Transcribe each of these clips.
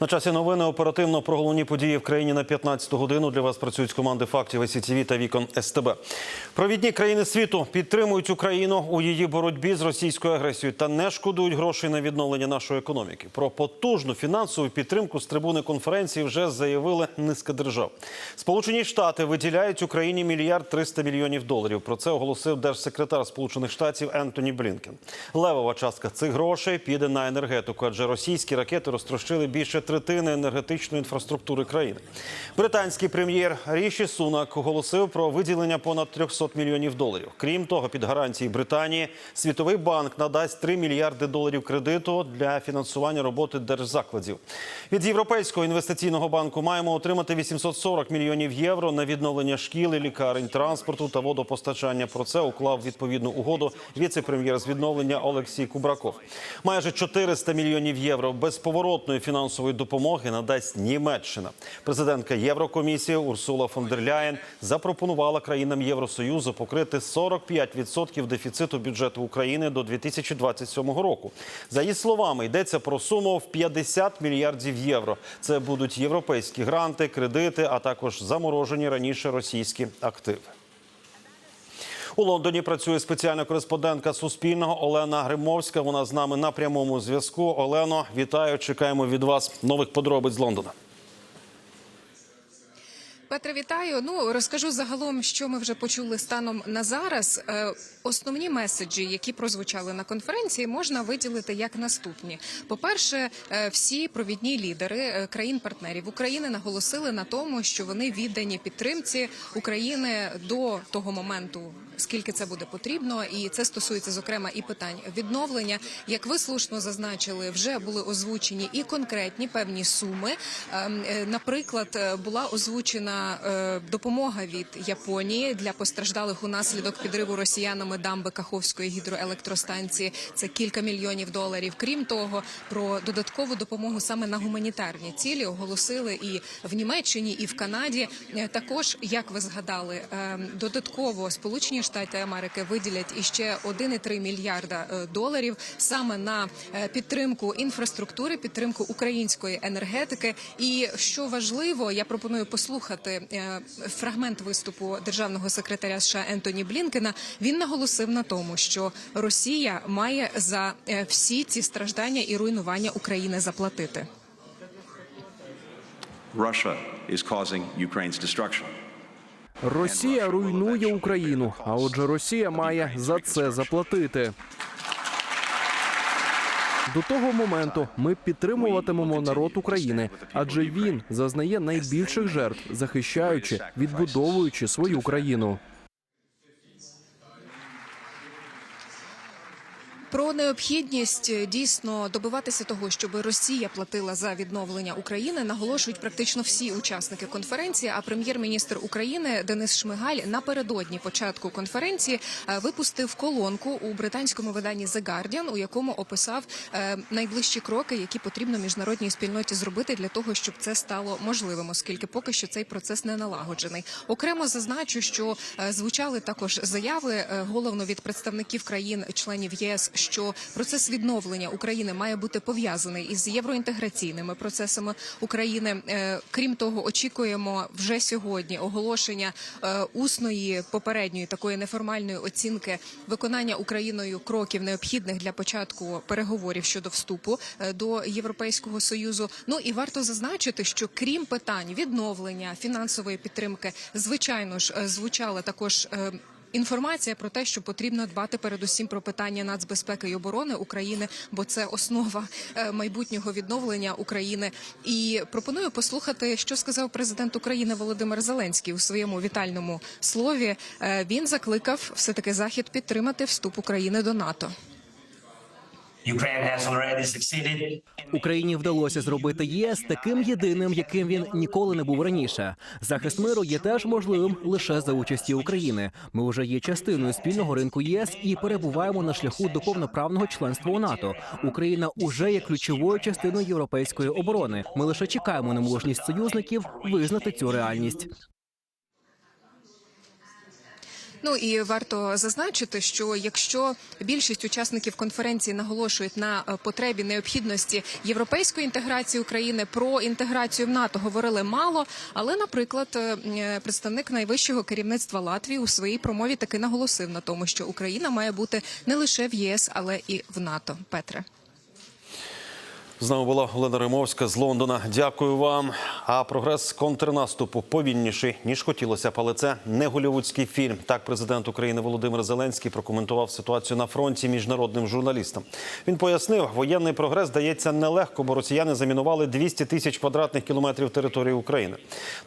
На часі новини оперативно про головні події в країні на 15 годину. Для вас працюють команди фактів СІТВ та вікон СТБ. Провідні країни світу підтримують Україну у її боротьбі з російською агресією та не шкодують грошей на відновлення нашої економіки. Про потужну фінансову підтримку з трибуни конференції вже заявили низка держав. Сполучені Штати виділяють Україні мільярд 300 мільйонів доларів. Про це оголосив держсекретар Сполучених Штатів Ентоні Блінкен. Левова частка цих грошей піде на енергетику, адже російські ракети розтрощили більше третини енергетичної інфраструктури країни. Британський прем'єр Ріші Сунак оголосив про виділення понад 300 мільйонів доларів. Крім того, під гарантії Британії Світовий банк надасть 3 мільярди доларів кредиту для фінансування роботи держзакладів. Від Європейського інвестиційного банку маємо отримати 840 мільйонів євро на відновлення шкіл, лікарень, транспорту та водопостачання. Про це уклав відповідну угоду віце-прем'єр з відновлення Олексій Кубраков. Майже 400 мільйонів євро безповоротної фінансової допомоги надасть Німеччина. Президентка Єврокомісії Урсула фон дер Ляєн запропонувала країнам Євросоюзу покрити 45% дефіциту бюджету України до 2027 року. За її словами, йдеться про суму в 50 мільярдів євро. Це будуть європейські гранти, кредити, а також заморожені раніше російські активи. У Лондоні працює спеціальна кореспондентка Суспільного Олена Гримовська. Вона з нами на прямому зв'язку. Олено, вітаю! Чекаємо від вас нових подробиць з Лондона. Петре, вітаю. Ну розкажу загалом, що ми вже почули станом на зараз. Е, Основні меседжі, які прозвучали на конференції, можна виділити як наступні: по-перше, е, всі провідні лідери е, країн-партнерів України наголосили на тому, що вони віддані підтримці України до того моменту. Скільки це буде потрібно, і це стосується зокрема і питань відновлення. Як ви слушно зазначили, вже були озвучені і конкретні певні суми. Ем, е, Наприклад, е, була озвучена е, допомога від Японії для постраждалих унаслідок підриву росіянами дамби Каховської гідроелектростанції. Це кілька мільйонів доларів. Крім того, про додаткову допомогу саме на гуманітарні цілі оголосили і в Німеччині, і в Канаді. Також, як ви згадали, ем, додатково Сполучені Штати Америки виділять іще 1,3 мільярда е, доларів саме на е, підтримку інфраструктури, підтримку української енергетики. І що важливо, я пропоную послухати е, фрагмент виступу державного секретаря США Ентоні Блінкена. Він наголосив на тому, що Росія має за всі ці страждання і руйнування України заплатити. Russia is causing Ukraine's destruction. Росія руйнує Україну, а отже, Росія має за це заплатити. До того моменту ми підтримуватимемо народ України, адже він зазнає найбільших жертв, захищаючи, відбудовуючи свою країну. Про необхідність е, дійсно добиватися того, щоб Росія платила за відновлення України, наголошують практично всі учасники конференції. А прем'єр-міністр України Денис Шмигаль напередодні початку конференції е, випустив колонку у британському виданні The Guardian, у якому описав е, найближчі кроки, які потрібно міжнародній спільноті зробити для того, щоб це стало можливим, оскільки поки що цей процес не налагоджений. Окремо зазначу, що звучали також заяви головно від представників країн-членів ЄС, що процес відновлення України має бути пов'язаний із євроінтеграційними процесами України. Е, Крім того, очікуємо вже сьогодні оголошення е, усної попередньої такої неформальної оцінки виконання Україною кроків необхідних для початку переговорів щодо вступу е, до Європейського союзу. Ну і варто зазначити, що крім питань відновлення фінансової підтримки, звичайно ж звучала також. Інформація про те, що потрібно дбати передусім про питання нацбезпеки і оборони України, бо це основа е, майбутнього відновлення України. І пропоную послухати, що сказав президент України Володимир Зеленський у своєму вітальному слові. Е, Він закликав все таки захід підтримати вступ України до НАТО. Україні вдалося зробити ЄС таким єдиним, яким він ніколи не був раніше. Захист миру є теж можливим лише за участі України. Ми вже є частиною спільного ринку ЄС і перебуваємо на шляху до повноправного членства у НАТО. Україна уже є ключовою частиною європейської оборони. Ми лише чекаємо на мужність союзників визнати цю реальність. Ну і варто зазначити, що якщо більшість учасників конференції наголошують на е, потребі необхідності європейської інтеграції України про інтеграцію в НАТО говорили мало. Але, наприклад, е, е, представник найвищого керівництва Латвії у своїй промові таки наголосив на тому, що Україна має бути не лише в єС, але і в НАТО. Петре. З нами була Олена Римовська з Лондона. Дякую вам. А прогрес контрнаступу повільніший ніж хотілося б, але це не голівудський фільм. Так, президент України Володимир Зеленський прокоментував ситуацію на фронті міжнародним журналістам. Він пояснив, воєнний прогрес дається нелегко, бо росіяни замінували 200 тисяч квадратних кілометрів території України.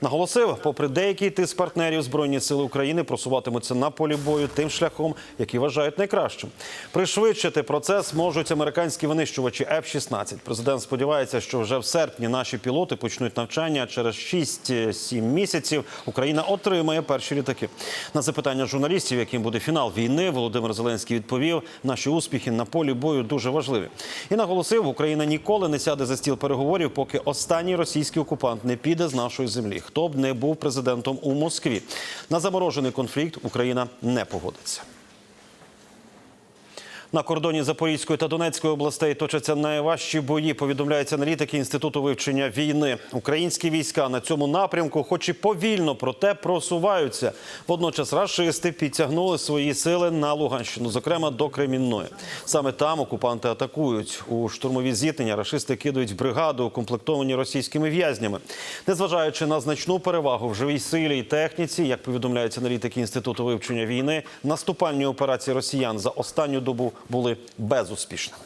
Наголосив, попри деякий тиск партнерів, збройні сили України просуватимуться на полі бою тим шляхом, який вважають найкращим. Пришвидшити процес можуть американські винищувачі F-16. Президент сподівається, що вже в серпні наші пілоти почнуть навчання. Через 6-7 місяців Україна отримає перші літаки. На запитання журналістів, яким буде фінал війни, Володимир Зеленський відповів: наші успіхи на полі бою дуже важливі. І наголосив, Україна ніколи не сяде за стіл переговорів, поки останній російський окупант не піде з нашої землі. Хто б не був президентом у Москві. На заморожений конфлікт Україна не погодиться. На кордоні Запорізької та Донецької областей точаться найважчі бої. Повідомляється аналітики інституту вивчення війни. Українські війська на цьому напрямку, хоч і повільно, проте просуваються. Водночас рашисти підтягнули свої сили на Луганщину, зокрема до Кремінної. Саме там окупанти атакують. У штурмові зіткнення рашисти кидають бригаду, укомплектовані російськими в'язнями. Незважаючи на значну перевагу в живій силі і техніці, як повідомляють аналітики інституту вивчення війни, наступальні операції росіян за останню добу були безуспішними.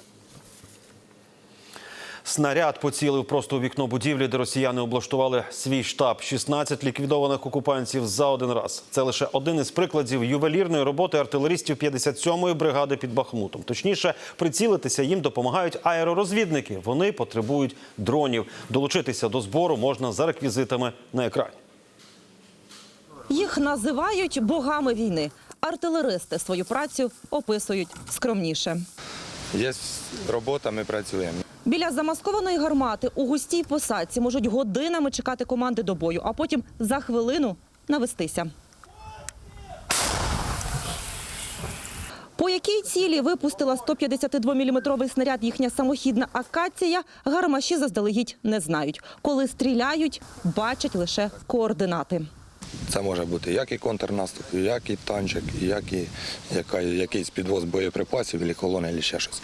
Снаряд поцілив просто у вікно будівлі, де росіяни облаштували свій штаб. 16 ліквідованих окупантів за один раз. Це лише один із прикладів ювелірної роботи артилеристів 57-ї бригади під Бахмутом. Точніше, прицілитися їм допомагають аеророзвідники. Вони потребують дронів. Долучитися до збору можна за реквізитами на екрані. Їх називають богами війни. Артилеристи свою працю описують скромніше. Є робота, ми працюємо. Біля замаскованої гармати у густій посадці можуть годинами чекати команди до бою, а потім за хвилину навестися. По якій цілі випустила 152-мм снаряд їхня самохідна акація, гармаші заздалегідь не знають. Коли стріляють, бачать лише координати. Це може бути як і контрнаступ, як і танчик, як і яка, якийсь підвоз боєприпасів, або колони, або ще щось.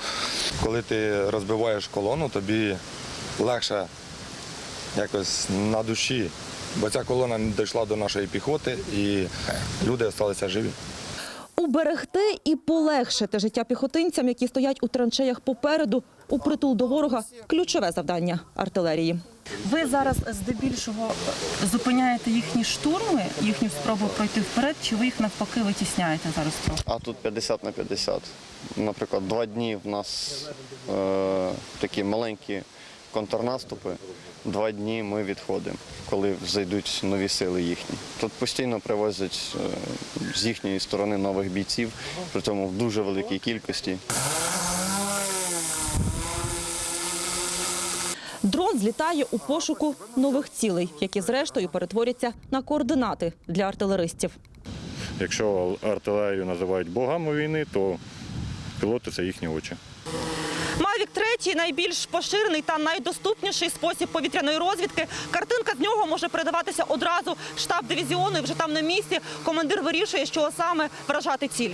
Коли ти розбиваєш колону, тобі легше якось на душі, бо ця колона дійшла до нашої піхоти і люди залишилися живі. Уберегти і полегшити життя піхотинцям, які стоять у траншеях попереду, у притул до ворога – ключове завдання артилерії. Ви зараз здебільшого зупиняєте їхні штурми, їхню спробу пройти вперед, чи ви їх навпаки витісняєте зараз? А тут 50 на 50. Наприклад, два дні в нас е, такі маленькі контрнаступи. Два дні ми відходимо, коли зайдуть нові сили їхні. Тут постійно привозять е, з їхньої сторони нових бійців, при цьому в дуже великій кількості. Злітає у пошуку нових цілей, які зрештою перетворяться на координати для артилеристів. Якщо артилерію називають богами війни, то пілоти це їхні очі. Мавік 3 – найбільш поширений та найдоступніший спосіб повітряної розвідки. Картинка з нього може передаватися одразу штаб дивізіону. І вже там на місці командир вирішує, що саме вражати ціль.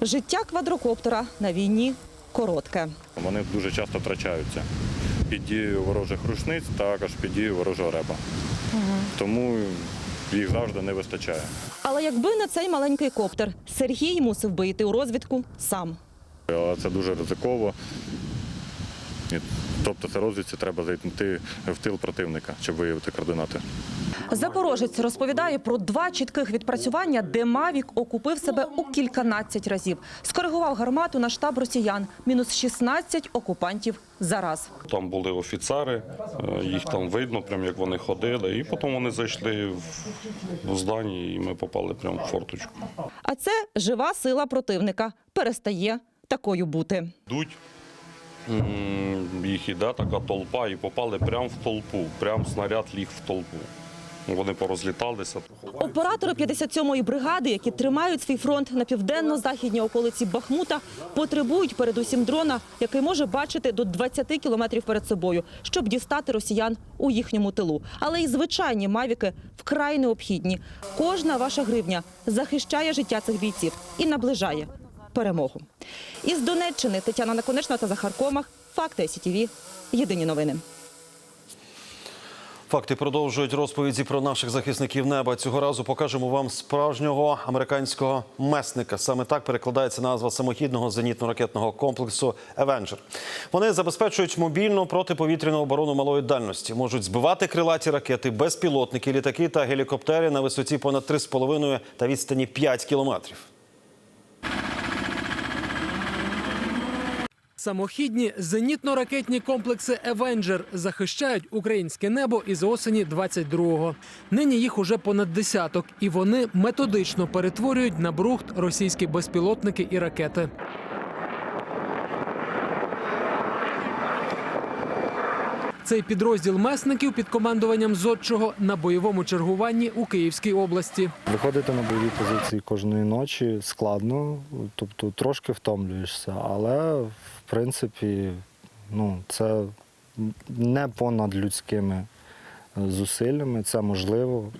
Життя квадрокоптера на війні коротке. Вони дуже часто втрачаються під дією ворожих рушниць, також під дією ворожого реба. Тому їх завжди не вистачає. Але якби не цей маленький коптер, Сергій мусив би йти у розвідку сам. Але це дуже ризиково. Тобто це розвідці треба зайти в тил противника, щоб виявити координати. Запорожець розповідає про два чітких відпрацювання, де Мавік окупив себе у кільканадцять разів. Скоригував гармату на штаб росіян. Мінус 16 окупантів за раз. Там були офіцери, е, їх там видно, прям як вони ходили, і потім вони зайшли в- здані, і ми попали прямо в форточку. А це жива сила противника. Перестає такою бути. Йдуть, їх іде така толпа, і попали прямо в толпу, прямо снаряд ліг в толпу. Вони порозліталися. Оператори 57-ї бригади, які тримають свій фронт на південно-західній околиці Бахмута, потребують передусім дрона, який може бачити до 20 кілометрів перед собою, щоб дістати росіян у їхньому тилу. Але і звичайні мавіки вкрай необхідні. Кожна ваша гривня захищає життя цих бійців і наближає перемогу. Із Донеччини Тетяна Наконечна та Захар Комах. Факти СІТІВІ. Єдині новини. Факти продовжують розповіді про наших захисників неба. Цього разу покажемо вам справжнього американського месника. Саме так перекладається назва самохідного зенітно-ракетного комплексу «Евенджер». Вони забезпечують мобільну протиповітряну оборону малої дальності, можуть збивати крилаті ракети, безпілотники, літаки та гелікоптери на висоті понад 3,5 та відстані 5 кілометрів. Самохідні зенітно-ракетні комплекси «Евенджер» захищають українське небо із осені 22-го. Нині їх уже понад десяток, і вони методично перетворюють на брухт російські безпілотники і ракети. Цей підрозділ месників під командуванням зодчого на бойовому чергуванні у Київській області. Виходити на бойові позиції кожної ночі складно, тобто трошки втомлюєшся, але в принципі ну, це не понад людськими зусиллями, це можливо.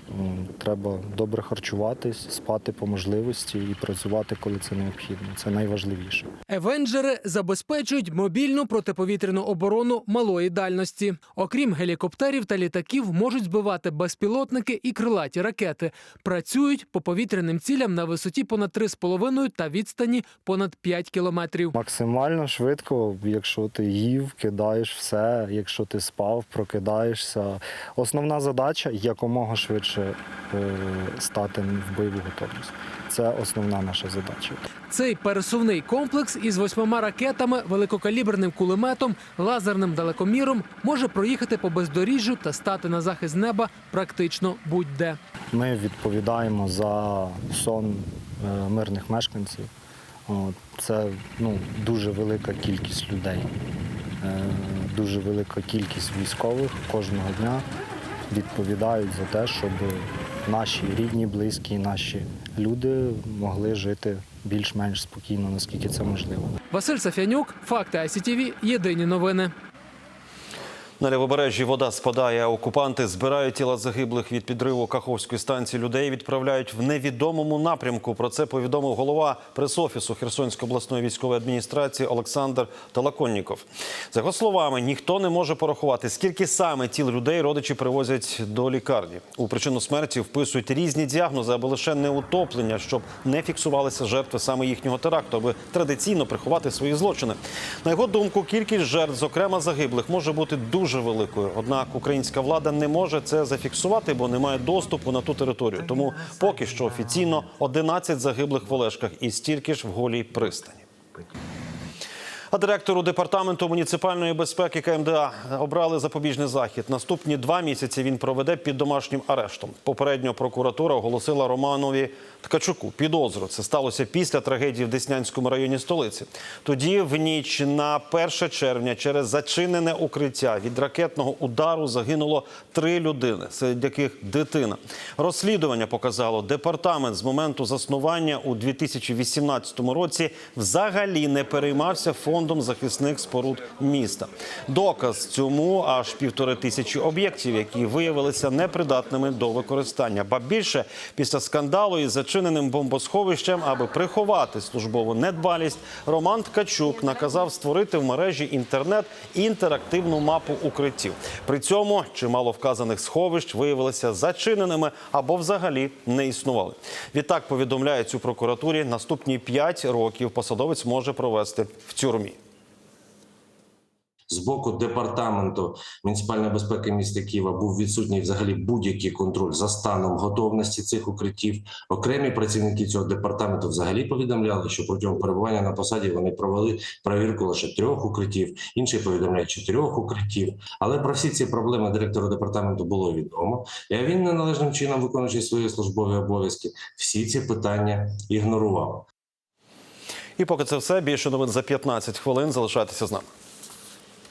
Треба добре харчуватись, спати по можливості і працювати, коли це необхідно. Це найважливіше. Евенджери забезпечують мобільну протиповітряну оборону малої дальності. Окрім гелікоптерів та літаків, можуть збивати безпілотники і крилаті ракети. Працюють по повітряним цілям на висоті понад 3,5 та відстані понад 5 кілометрів. Максимально швидко, якщо ти їв, кидаєш все, якщо ти спав, прокидаєшся. Основна задача якомога швидше е, стати в бойову готовність. Це основна наша задача. Цей пересувний комплекс із восьмома ракетами, великокаліберним кулеметом, лазерним далекоміром може проїхати по бездоріжжю та стати на захист неба практично будь-де. Ми відповідаємо за сон е, мирних мешканців. Це ну, дуже велика кількість людей, е, дуже велика кількість військових кожного дня відповідають за те, щоб наші рідні, близькі, наші люди могли жити більш-менш спокійно, наскільки це можливо. Василь Сафянюк, факти ICTV, єдині новини. На лівобережжі вода спадає. Окупанти збирають тіла загиблих від підриву Каховської станції. Людей відправляють в невідомому напрямку. Про це повідомив голова пресофісу Херсонської обласної військової адміністрації Олександр Талаконніков. За його словами, ніхто не може порахувати, скільки саме тіл людей родичі привозять до лікарні. У причину смерті вписують різні діагнози, аби лише не утоплення, щоб не фіксувалися жертви саме їхнього теракту, аби традиційно приховати свої злочини. На його думку, кількість жертв, зокрема загиблих, може бути дуже великою. Однак українська влада не може це зафіксувати, бо немає доступу на ту територію. Тому поки що офіційно 11 загиблих в Олешках і стільки ж в голій пристані. А директору департаменту муніципальної безпеки КМДА обрали запобіжний захід. Наступні два місяці він проведе під домашнім арештом. Попередньо прокуратура оголосила Романові Ткачуку підозру. Це сталося після трагедії в Деснянському районі столиці. Тоді в ніч на 1 червня через зачинене укриття від ракетного удару загинуло три людини, серед яких дитина. Розслідування показало, департамент з моменту заснування у 2018 році взагалі не переймався фондом захисних споруд міста. Доказ цьому аж півтори тисячі об'єктів, які виявилися непридатними до використання. Ба більше після скандалу із зачиненим бомбосховищем, аби приховати службову недбалість, Роман Ткачук наказав створити в мережі інтернет інтерактивну мапу укриттів. При цьому чимало вказаних сховищ виявилися зачиненими або взагалі не існували. Відтак повідомляють у прокуратурі, наступні 5 років посадовець може провести в тюрмі. З боку департаменту муніципальної безпеки міста Києва був відсутній взагалі будь-який контроль за станом готовності цих укриттів. Окремі працівники цього департаменту взагалі повідомляли, що протягом перебування на посаді вони провели перевірку лише трьох укриттів, інші повідомляють чотирьох укриттів. Але про всі ці проблеми директору департаменту було відомо. І він неналежним чином виконуючи свої службові обов'язки, всі ці питання ігнорував. І поки це все більше новин за 15 хвилин. Залишайтеся з нами.